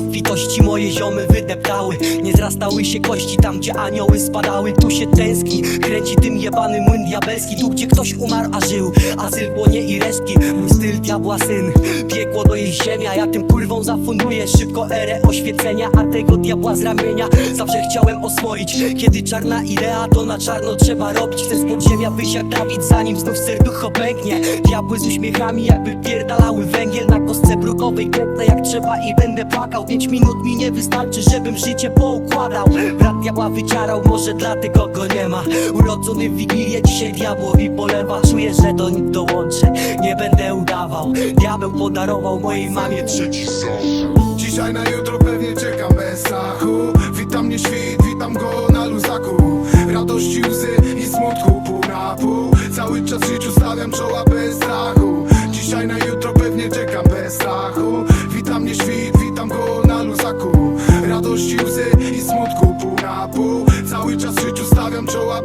radości moje ziomy wydeptały. Nie zrastały się kości tam, gdzie anioły spadały. Tu się tęskni, kręci tym jebany młyn diabelski. Tu, gdzie ktoś umarł, a żył. Azyl, błonie i resztki. Mój styl diabła syn. Piekło do jej ziemia. Ja tym kurwą zafunduję szybko erę oświecenia A tego diabła z ramienia Zawsze chciałem oswoić. Kiedy czarna idea, to na czarno trzeba robić. Chcę z podziemia wyjść jak Dawid Zanim znów serducho pęknie. Diabły z uśmiechami jakby pierdalały węgiel. Na kostce brukowej klepnę jak trzeba i będę płakał Pięć minut mi nie wystarczy, żebym życie poukładał. Brat diabła wyciarał, może dlatego go nie ma. Urodzony w Wigilię, dzisiaj diabłowi polewa. Czuję, że do nich dołączę, nie będę udawał. Diabeł podarował mojej mamie trzeci Dzisiaj na jutro pewnie czekam bez strachu Witam mnie świt, witam go Radości, łzy i smutku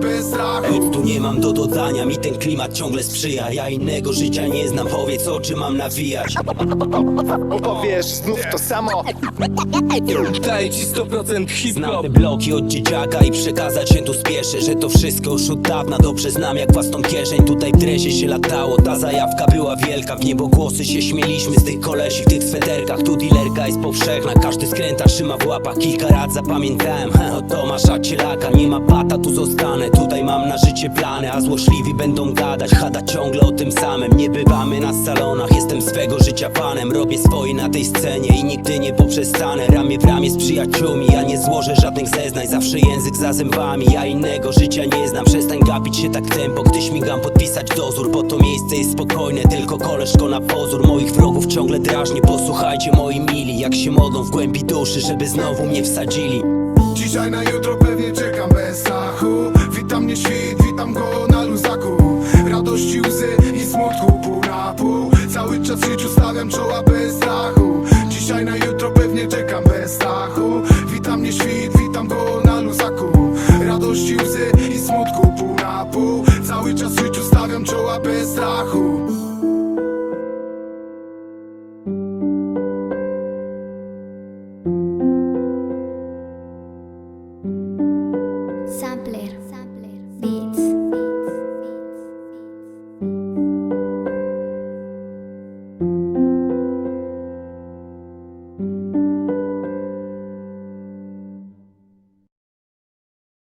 bez strachu Nic tu nie mam do dodania, mi ten klimat ciągle sprzyja. Ja innego życia nie znam, powiedz o czym mam nawijać. Powiesz znów to samo. Daję ci 100% hip Znam hop te bloki od dzieciaka i przekazać się tu spieszę Że to wszystko już od dawna dobrze znam jak własną kieszeń. Tutaj w dresie się latało, ta zajawka była wielka. W niebogłosy się śmieliśmy z tych kolesi w tych sweterkach. Tu dealerka jest powszechna, każdy skręta trzyma w łapach. Kilka lat zapamiętałem, he, o Tomasza Cielaka. Nie ma bata, tu tutaj mam na życie plany A złośliwi będą gadać, chada ciągle o tym samym. Nie bywamy na salonach, jestem swego życia panem. Robię swoje na tej scenie i nigdy nie poprzestanę. Ramię w ramię z przyjaciółmi, ja nie złożę żadnych zeznań. Zawsze język za zębami, ja innego życia nie znam. Przestań gapić się tak tempo, gdy śmigam podpisać dozór. Bo to miejsce jest spokojne, tylko koleżko na pozór. Moich wrogów ciągle drażni, posłuchajcie moi mili. Jak się modlą w głębi duszy, żeby znowu mnie wsadzili? Dzisiaj na jutro pewnie czekam bez strachu mnie świt, witam go na luzaku. Radości, łzy i smutku pół na pół. Cały czas w życiu stawiam czoła bez strachu Dzisiaj na jutro pewnie czekam bez strachu Witam mnie świt, witam go na luzaku. Radości, łzy